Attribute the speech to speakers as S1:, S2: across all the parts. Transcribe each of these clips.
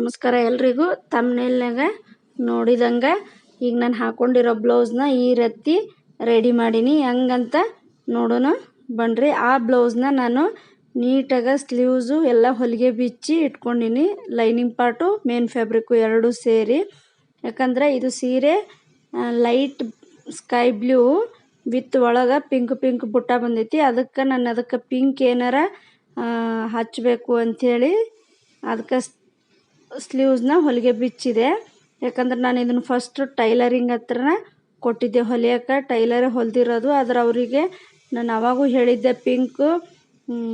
S1: ನಮಸ್ಕಾರ ಎಲ್ರಿಗೂ ತಮ್ಮನೇಲ್ನಾಗ ನೋಡಿದಂಗೆ ಈಗ ನಾನು ಹಾಕೊಂಡಿರೋ ಬ್ಲೌಸ್ನ ಈ ರೀತಿ ರೆಡಿ ಮಾಡೀನಿ. ಹೆಂಗಂತ ನೋಡೋಣ. ಬನ್ರಿ, ಆ ಬ್ಲೌಸ್ನ ನಾನು ನೀಟಾಗಿ ಸ್ಲೀವ್ಸು ಎಲ್ಲ ಹೊಲಿಗೆ ಬಿಚ್ಚಿ ಇಟ್ಕೊಂಡಿನಿ. ಲೈನಿಂಗ್ ಪಾರ್ಟು, ಮೇನ್ ಫ್ಯಾಬ್ರಿಕ್ಕು ಎರಡೂ ಸೇರಿ. ಯಾಕಂದ್ರೆ ಇದು ಸೀರೆ ಲೈಟ್ ಸ್ಕೈ ಬ್ಲೂ ವಿತ್ ಒಳಗೆ ಪಿಂಕ್ ಪಿಂಕ್ ಬುಟ್ಟ ಬಂದೈತಿ. ಅದಕ್ಕೆ ನಾನು ಅದಕ್ಕೆ ಪಿಂಕ್ ಏನಾರ ಹಚ್ಚಬೇಕು ಅಂಥೇಳಿ ಅದಕ್ಕೆ ಸ್ಲೀವ್ಸ್ನ ಹೊಲಿಗೆ ಬಿಚ್ಚಿದೆ. ಯಾಕಂದ್ರೆ ನಾನು ಇದನ್ನು ಫಸ್ಟ್ ಟೈಲರಿಂಗ್ ಹತ್ರನೇ ಕೊಟ್ಟಿದ್ದೆ. ಹೊಲಿಯೋಕೆ ಟೈಲರೇ ಹೊಲ್ದಿರೋದು. ಆದ್ರೆ ಅವರಿಗೆ ನಾನು ಅವಾಗೂ ಹೇಳಿದ್ದೆ ಪಿಂಕು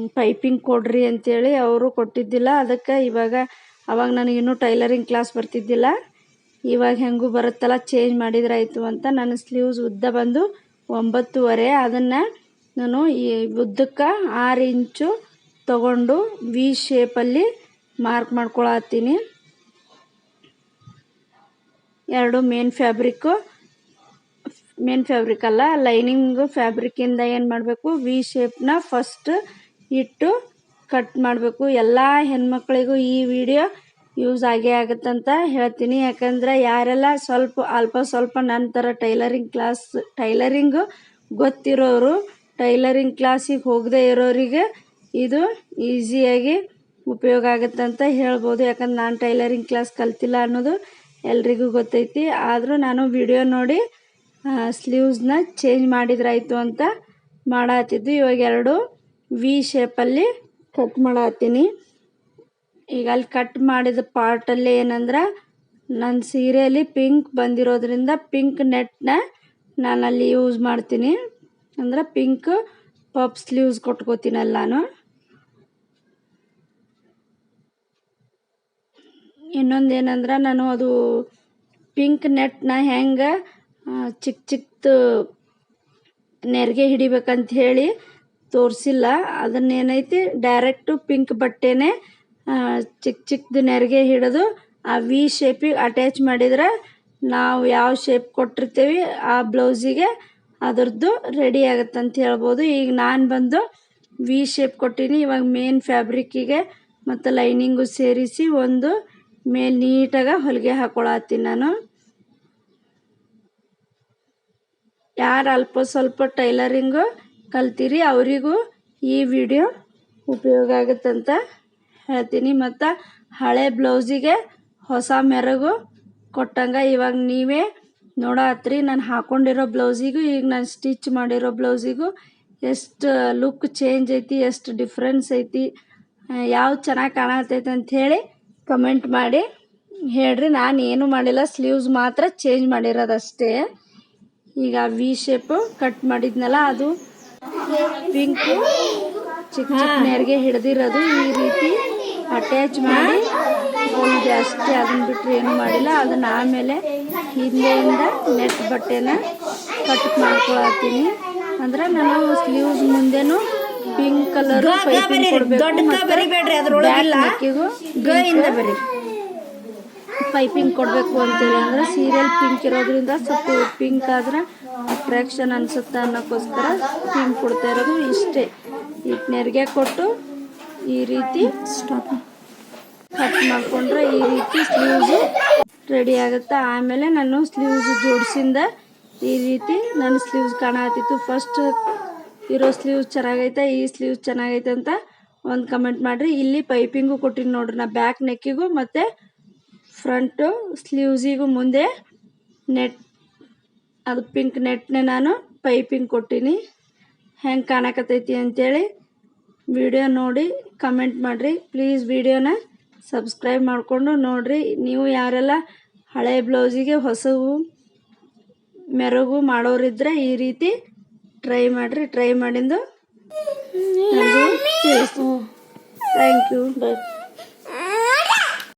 S1: ಪೈಪಿಂಗ್ ಕೊಡ್ರಿ ಅಂತೇಳಿ. ಅವರು ಕೊಟ್ಟಿದ್ದಿಲ್ಲ. ಅದಕ್ಕೆ ಇವಾಗ, ಅವಾಗ ನನಗೆ ಇನ್ನೂ ಟೈಲರಿಂಗ್ ಕ್ಲಾಸ್ ಬರ್ತಿದ್ದಿಲ್ಲ. ಇವಾಗ ಹೆಂಗೂ ಬರುತ್ತಲ್ಲ ಚೇಂಜ್ ಮಾಡಿದ್ರಾಯಿತು ಅಂತ ನನ್ನ ಸ್ಲೀವ್ಸ್ ಉದ್ದ ಬಂದು ಒಂಬತ್ತುವರೆ. ಅದನ್ನು ನಾನು ಈ ಉದ್ದಕ್ಕೆ ಆರು ಇಂಚು ತಗೊಂಡು ವಿ ಶೇಪಲ್ಲಿ ಮಾರ್ಕ್ ಮಾಡ್ಕೊಳತ್ತೀನಿ. ಎರಡು ಮೇನ್ ಫ್ಯಾಬ್ರಿಕ್ಕು ಮೇನ್ ಫ್ಯಾಬ್ರಿಕ್ ಅಲ್ಲ ಲೈನಿಂಗು ಫ್ಯಾಬ್ರಿಕ್ಕಿಂದ ಏನು ಮಾಡಬೇಕು? ವಿ ಶೇಪ್ನ ಫಸ್ಟ್ ಇಟ್ಟು ಕಟ್ ಮಾಡಬೇಕು. ಎಲ್ಲ ಹೆಣ್ಮಕ್ಳಿಗೂ ಈ ವಿಡಿಯೋ ಯೂಸ್ ಆಗೇ ಆಗುತ್ತಂತ ಹೇಳ್ತೀನಿ. ಯಾಕಂದ್ರೆ ಯಾರೆಲ್ಲ ಸ್ವಲ್ಪ, ಅಲ್ಪ ಸ್ವಲ್ಪ ಥರ ಟೈಲರಿಂಗ್ ಕ್ಲಾಸ್ ಟೈಲರಿಂಗು ಗೊತ್ತಿರೋರು ಟೈಲರಿಂಗ್ ಕ್ಲಾಸಿಗೆ ಹೋಗದೇ ಇರೋರಿಗೆ ಇದು ಈಸಿಯಾಗಿ ಉಪಯೋಗ ಆಗುತ್ತೆ ಅಂತ ಹೇಳ್ಬೋದು. ಯಾಕಂದ್ರೆ ನಾನು ಟೈಲರಿಂಗ್ ಕ್ಲಾಸ್ ಕಲ್ತಿಲ್ಲ ಅನ್ನೋದು ಎಲ್ರಿಗೂ ಗೊತ್ತೈತಿ. ಆದರೂ ನಾನು ವಿಡಿಯೋ ನೋಡಿ ಸ್ಲೀವ್ಸ್ನ ಚೇಂಜ್ ಮಾಡಿದ್ರಾಯಿತು ಅಂತ ಮಾಡತ್ತಿದ್ದು ಇವಾಗ ಎರಡು ವಿ ಶೇಪಲ್ಲಿ ಕಟ್ ಮಾಡತ್ತೀನಿ ಈಗ ಅಲ್ಲಿ ಕಟ್ ಮಾಡಿದ ಪಾರ್ಟಲ್ಲಿ ಏನಂದ್ರೆ ನನ್ನ ಸೀರೆಯಲ್ಲಿ ಪಿಂಕ್ ಬಂದಿರೋದ್ರಿಂದ ಪಿಂಕ್ ನೆಟ್ನ ನಾನು ಅಲ್ಲಿ ಯೂಸ್ ಮಾಡ್ತೀನಿ. ಅಂದ್ರೆ ಪಿಂಕ್ ಪಪ್ ಸ್ಲೀವ್ಸ್ ಕೊಟ್ಕೋತೀನಲ್ಲ ನಾನು. ಇನ್ನೊಂದು ಏನಂದ್ರೆ ನಾನು ಅದು ಪಿಂಕ್ ನೆಟ್ನ ಹೆಂಗೆ ಚಿಕ್ಕ ಚಿಕ್ಕದು ನೆರಿಗೆ ಹಿಡಿಬೇಕಂತ ಹೇಳಿ ತೋರಿಸಿಲ್ಲ. ಅದನ್ನೇನೈತಿ ಡೈರೆಕ್ಟು ಪಿಂಕ್ ಬಟ್ಟೆನೇ ಚಿಕ್ಕ ಚಿಕ್ಕದು ನೆರಿಗೆ ಹಿಡಿದು ಆ ವಿ ಶೇಪಿಗೆ ಅಟ್ಯಾಚ್ ಮಾಡಿದ್ರೆ ನಾವು ಯಾವ ಶೇಪ್ ಕೊಟ್ಟಿರ್ತೀವಿ ಆ ಬ್ಲೌಸಿಗೆ ಅದರದ್ದು ರೆಡಿ ಆಗುತ್ತೆ ಅಂತ ಹೇಳ್ಬೋದು. ಈಗ ನಾನು ಬಂದು ವಿ ಶೇಪ್ ಕೊಟ್ಟೀನಿ, ಇವಾಗ ಮೇನ್ ಫ್ಯಾಬ್ರಿಕ್ಕಿಗೆ ಮತ್ತು ಲೈನಿಂಗು ಸೇರಿಸಿ ಒಂದು ಮೇಲೆ ನೀಟಾಗಿ ಹೊಲಿಗೆ ಹಾಕೊಳತ್ತೀನಿ ನಾನು. ಯಾರು ಅಲ್ಪ ಸ್ವಲ್ಪ ಟೈಲರಿಂಗು ಕಲ್ತೀರಿ ಅವರಿಗೂ ಈ ವಿಡಿಯೋ ಉಪಯೋಗ ಆಗುತ್ತಂತ ಹೇಳ್ತೀನಿ. ಮತ್ತು ಹಳೆ ಬ್ಲೌಸಿಗೆ ಹೊಸ ಮೆರಗು ಕೊಟ್ಟಂಗೆ ಇವಾಗ ನೀವೇ ನೋಡತ್ರಿ. ನಾನು ಹಾಕೊಂಡಿರೋ ಬ್ಲೌಸಿಗೂ, ಈಗ ನಾನು ಸ್ಟಿಚ್ ಮಾಡಿರೋ ಬ್ಲೌಸಿಗೂ ಎಷ್ಟು ಲುಕ್ ಚೇಂಜ್ ಐತಿ, ಎಷ್ಟು ಡಿಫ್ರೆನ್ಸ್ ಐತಿ ಯಾವ ಚೆನ್ನಾಗಿ ಕಾಣತೈತೆ ಅಂತ ಹೇಳಿ ಕಮೆಂಟ್ ಮಾಡಿ. ಹೇಳ್ರಿ, ನಾನು ಏನು ಮಾಡಿಲ್ಲ ಸ್ಲೀವ್ಸ್ ಮಾತ್ರ ಚೇಂಜ್ ಮಾಡಿರೋದಷ್ಟೇ. ಈಗ ವಿ ಶೇಪು ಕಟ್ ಮಾಡಿದ್ನಲ್ಲ, ಅದು ಪಿಂಕು ಚಿಕ್ಕ ಚಿಕ್ಕ ನೆರಿಗೆ ಹಿಡ್ದಿರೋದು ಈ ರೀತಿ ಅಟ್ಯಾಚ್ ಮಾಡಿ. ಒಂದು ಅಷ್ಟೇ ಅದನ್ನ ಬಿಟ್ಟರೆ ಏನು ಮಾಡಿಲ್ಲ, ಅದನ್ನ ಆಮೇಲೆ ಹಿಂದೆಯಿಂದ ನೆಟ್ ಬಟ್ಟೆನ ಕಟ್ ಮಾಡ್ಕೊಳತ್ತೀನಿ. ಅಂದ್ರೆ ನಾನು ಸ್ಲೀವ್ಸ್ ಮುಂದೆನು ಪಿಂಕ್ ಕಲರ್ ಪೈಪಿಂಗ್ ಇಂದ ಬರಿ. ಪೈಪಿಂಗ್ ಕೊಡಬೇಕು ಅಂತೇಳಿ ಅಂದ್ರೆ ಸೀರಿಯಲ್ ಪಿಂಕ್ ಇರೋದ್ರಿಂದ ಸ್ವಲ್ಪ ಪಿಂಕ್ ಆದ್ರೆ ಅಟ್ರಾಕ್ಷನ್ ಅನ್ಸುತ್ತೆ ಅನ್ನೋಕ್ಕೋಸ್ಕರ ಪಿಂಕ್ ಕೊಡ್ತಾ ಇರೋದು ಇಷ್ಟೇ. ಈಗ ನೆರಿಗೆ ಕೊಟ್ಟು ಈ ರೀತಿ ಸ್ಟಾಪ್ ಕಟ್ ಮಾಡ್ಕೊಂಡ್ರೆ ಈ ರೀತಿ ಸ್ಲೀವ್ಸು ರೆಡಿ ಆಗುತ್ತೆ. ಆಮೇಲೆ ನಾನು ಸ್ಲೀವ್ಸ್ ಜೋಡಿಸಿಂದ ಈ ರೀತಿ ನನ್ನ ಸ್ಲೀವ್ಸ್ ಕಾಣತಿತ್ತು ಫಸ್ಟ್ ಇರೋ ಸ್ಲೀವ್ಸ್ ಚೆನ್ನಾಗೈತೆ, ಈ ಸ್ಲೀವ್ಸ್ ಚೆನ್ನಾಗೈತೆ ಅಂತ ಒಂದು ಕಮೆಂಟ್ ಮಾಡಿರಿ. ಇಲ್ಲಿ ಪೈಪಿಂಗು ಕೊಟ್ಟಿನಿ ನೋಡ್ರಿ ನಾ ಬ್ಯಾಕ್ ನೆಕ್ಕಿಗೂ ಮತ್ತು ಫ್ರಂಟು ಸ್ಲೀವ್ಸಿಗೂ ಮುಂದೆ ನೆಟ್ ಅದು ಪಿಂಕ್ ನೆಟ್ನೆ ನಾನು ಪೈಪಿಂಗ್ ಕೊಟ್ಟಿನಿ. ಹೆಂಗೆ ಕಾಣಕತ್ತೈತಿ ಅಂತೇಳಿ ವಿಡಿಯೋ ನೋಡಿ ಕಮೆಂಟ್ ಮಾಡಿರಿ. ಪ್ಲೀಸ್ ವಿಡಿಯೋನ ಸಬ್ಸ್ಕ್ರೈಬ್ ಮಾಡಿಕೊಂಡು ನೋಡಿರಿ. ನೀವು ಯಾರೆಲ್ಲ ಹಳೆ ಬ್ಲೌಸಿಗೆ ಹೊಸವು, ಮೆರಗು ಮಾಡೋರಿದ್ರೆ ಈ ರೀತಿ ಟ್ರೈ ಮಾಡಿರಿ ಟ್ರೈ ಮಾಡಿಂದು ಥ್ಯಾಂಕ್ ಯು ಬಾಯ್